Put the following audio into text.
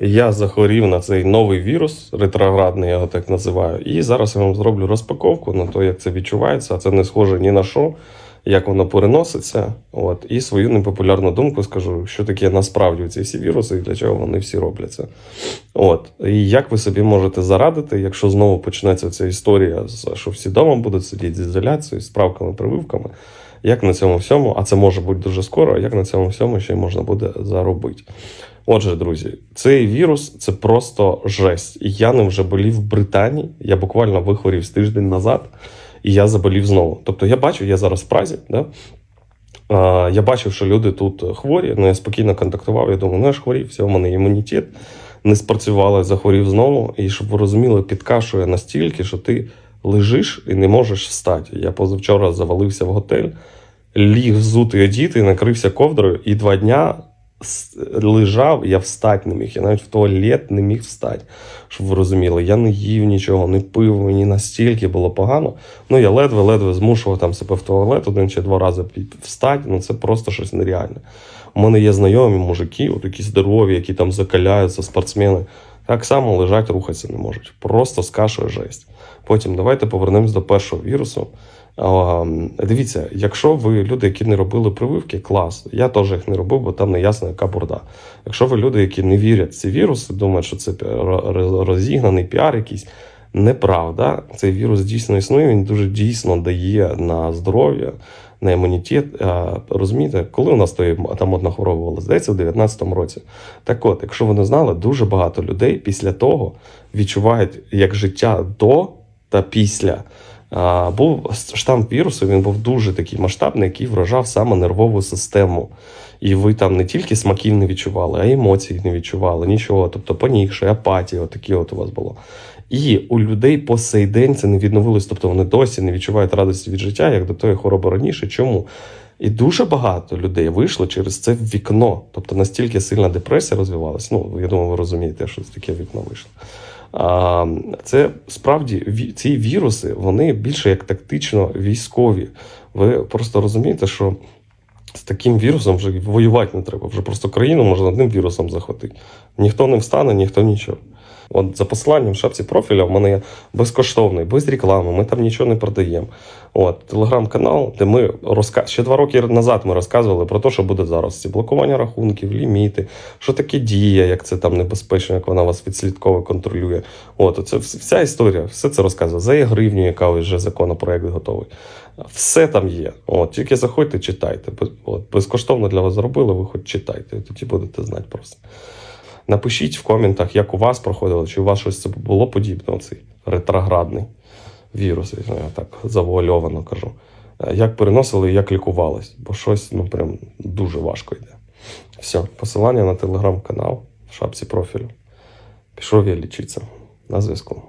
Я захворів на цей новий вірус, ретроградний, я його так називаю. І зараз я вам зроблю розпаковку на те, як це відчувається, а це не схоже ні на що, як воно переноситься. От, і свою непопулярну думку скажу, що таке насправді ці всі віруси і для чого вони всі робляться. От. І як ви собі можете зарадити, якщо знову почнеться ця історія, що всі вдома будуть сидіти з ізоляцією, з справками, прививками, як на цьому всьому, а це може бути дуже скоро, як на цьому всьому ще й можна буде заробити. Отже, друзі, цей вірус це просто жесть. Я ним вже болів в Британії. Я буквально вихворів з тиждень назад, і я заболів знову. Тобто я бачу, я зараз в Празі, да? Я бачив, що люди тут хворі, ну я спокійно контактував. Я думаю, ну я ж хворів, все, в мене імунітет не спрацювало, захворів знову. І щоб ви розуміли, підкашує настільки, що ти лежиш і не можеш встати. Я позавчора завалився в готель, ліг взутий одіти, накрився ковдрою, і два дня лежав, я встати не міг. Я навіть в туалет не міг встати. Щоб ви розуміли, я не їв нічого, не пив, мені настільки було погано. Ну, я ледве-ледве змушував там себе в туалет один чи два рази встати. Ну це просто щось нереальне. У мене є знайомі мужики, от такі здорові, які там закаляються, спортсмени. Так само лежать, рухатися не можуть. Просто скашує жесть. Потім давайте повернемось до першого вірусу. А, дивіться, якщо ви люди, які не робили прививки, клас. Я теж їх не робив, бо там не ясно, яка бурда. Якщо ви люди, які не вірять в ці віруси, думають, що це розігнаний піар якийсь. Неправда, цей вірус дійсно існує, він дуже дійсно дає на здоров'я, на імунітет. Розумієте, коли у нас той, там одна хвороба була, здається, в 19-му році. Так от, якщо ви не знали, дуже багато людей після того відчувають як життя до та після. Був штам вірусу, він був дуже такий масштабний, який вражав саме нервову систему. І ви там не тільки смаків не відчували, а й емоцій не відчували, нічого. Тобто понігши, апатія, отакі от у вас було. І у людей по сей день це не відновилось, тобто вони досі не відчувають радості від життя, як до тої хвороби раніше. Чому? І дуже багато людей вийшло через це вікно. Тобто настільки сильна депресія розвивалася. Ну, я думаю, ви розумієте, що це таке вікно вийшло. Це справді ці віруси, вони більше як тактично військові. Ви просто розумієте, що з таким вірусом вже воювати не треба. Вже просто країну можна одним вірусом захватити. Ніхто не встане, ніхто нічого. От за посиланням в шапці профіля в мене є безкоштовний, без реклами, ми там нічого не продаємо. От телеграм-канал, де ми розка... ще два роки назад ми розказували про те, що буде зараз. Ці блокування рахунків, ліміти, що таке дія, як це там небезпечно, як вона вас відслідково контролює. От це вся історія, все це розказує. За є гривню, яка вже законопроект готовий. Все там є. От, тільки заходьте, читайте. От, безкоштовно для вас зробили, ви хоч читайте, тоді будете знати просто. Напишіть в коментах, як у вас проходило, чи у вас щось це було подібне, цей ретроградний вірус, я так завуальовано кажу. Е, Як переносили і як лікувались, бо щось ну прям дуже важко йде. Все, посилання на телеграм-канал в шапці профілю. Пішов я лічитися. На зв'язку.